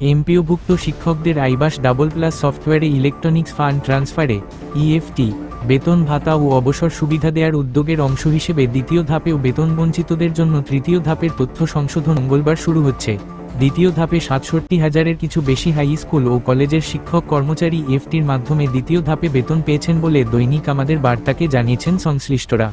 এমপিওভুক্ত শিক্ষকদের iBAS double plus সফটওয়্যারে electronics fund ট্রান্সফারে, ইএফটি, বেতন ভাতা ও অবসর সুবিধা দেওয়ার উদ্যোগের অংশ হিসেবে দ্বিতীয় ধাপেও বেতন বঞ্চিতদের জন্য তৃতীয় ধাপের তথ্য সংশোধন মঙ্গলবার শুরু হচ্ছে। দ্বিতীয় ধাপে সাতষট্টি হাজারের কিছু বেশি হাই স্কুল ও কলেজের শিক্ষক কর্মচারী ইএফটির মাধ্যমে দ্বিতীয় ধাপে বেতন পেয়েছেন বলে দৈনিক আমাদের বার্তাকে জানিয়েছেন সংশ্লিষ্টরা।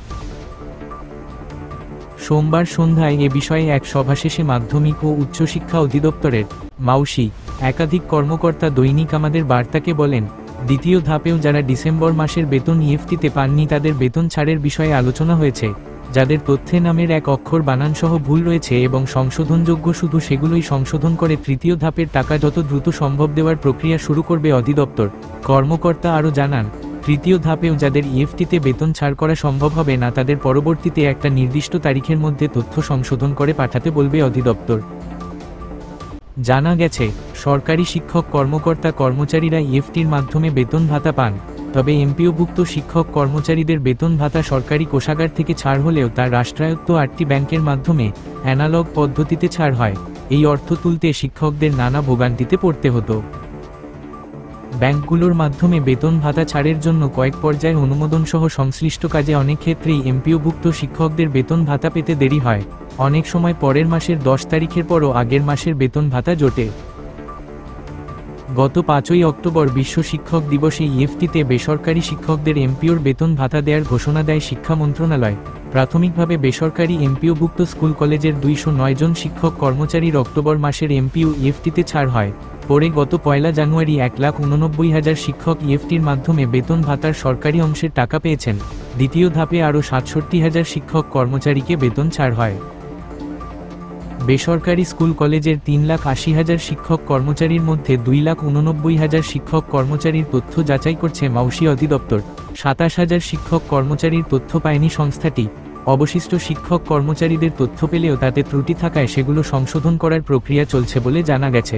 সোমবার সন্ধ্যায় এ বিষয়ে এক সভা শেষে মাধ্যমিক ও উচ্চশিক্ষা অধিদপ্তরের মাউসি, একাধিক কর্মকর্তা দৈনিক আমাদের বার্তাকে বলেন, দ্বিতীয় ধাপেও যারা ডিসেম্বর মাসের বেতন ইএফটিতে পাননি তাদের বেতন ছাড়ের বিষয়ে আলোচনা হয়েছে, যাদের তথ্যে নামের এক অক্ষর বানানসহ ভুল রয়েছে এবং সংশোধনযোগ্য শুধু সেগুলোই সংশোধন করে তৃতীয় ধাপের টাকা যত দ্রুত সম্ভব দেওয়ার প্রক্রিয়া শুরু করবে অধিদপ্তর, কর্মকর্তা আরও জানান। তৃতীয় ধাপেও যাদের ইএফটিতে বেতন ছাড় করা সম্ভব হবে না, তাদের পরবর্তীতে একটা নির্দিষ্ট তারিখের মধ্যে তথ্য সংশোধন করে পাঠাতে বলবে অধিদপ্তর। জানা গেছে, সরকারি শিক্ষক কর্মকর্তা কর্মচারীরা ইএফটির মাধ্যমে বেতন ভাতা পান, তবে এমপিওভুক্ত শিক্ষক কর্মচারীদের বেতন ভাতা সরকারি কোষাগার থেকে ছাড় হলেও তা রাষ্ট্রায়ত্ত আটটি ব্যাংকের মাধ্যমে অ্যানালগ পদ্ধতিতে ছাড় হয়। এই অর্থ তুলতে শিক্ষকদের নানা ভোগান্তিতে পড়তে হতো। ব্যাংকগুলোর মাধ্যমে বেতন ভাতা ছাড়ের জন্য কয়েক পর্যায়ের অনুমোদন সহ সংশ্লিষ্ট কাজে অনেক ক্ষেত্রেই এমপিওভুক্ত শিক্ষকদের বেতন ভাতা পেতে দেরি হয়। অনেক সময় পরের মাসের দশ তারিখের পরও আগের মাসের বেতন ভাতা জোটে। গত পাঁচই অক্টোবর বিশ্ব শিক্ষক দিবসে ইএফটিতে বেসরকারি শিক্ষকদের এমপিওর বেতন ভাতা দেওয়ার ঘোষণা দেয় শিক্ষা মন্ত্রণালয়। প্রাথমিকভাবে বেসরকারি এমপিওভুক্ত স্কুল কলেজের দুইশো নয় জন শিক্ষক কর্মচারীর অক্টোবর মাসের এমপিও ইএফটিতে ছাড় হয়। পরে গত পয়লা জানুয়ারি এক লাখ উননব্বই হাজার শিক্ষক ইএফটির মাধ্যমে বেতন ভাতার সরকারি অংশের টাকা পেয়েছেন। দ্বিতীয় ধাপে আরও সাতষট্টি হাজার শিক্ষক কর্মচারীকে বেতন ছাড় হয়। বেসরকারি স্কুল কলেজের তিন লাখ আশি হাজার শিক্ষক কর্মচারীর মধ্যে দুই লাখ উননব্বই হাজার শিক্ষক কর্মচারীর তথ্য যাচাই করছে মাউসি অধিদপ্তর। সাতাশ হাজার শিক্ষক কর্মচারীর তথ্য পায়নি সংস্থাটি। অবশিষ্ট শিক্ষক কর্মচারীদের তথ্য পেলেও তাতে ত্রুটি থাকায় সেগুলো সংশোধন করার প্রক্রিয়া চলছে বলে জানা গেছে।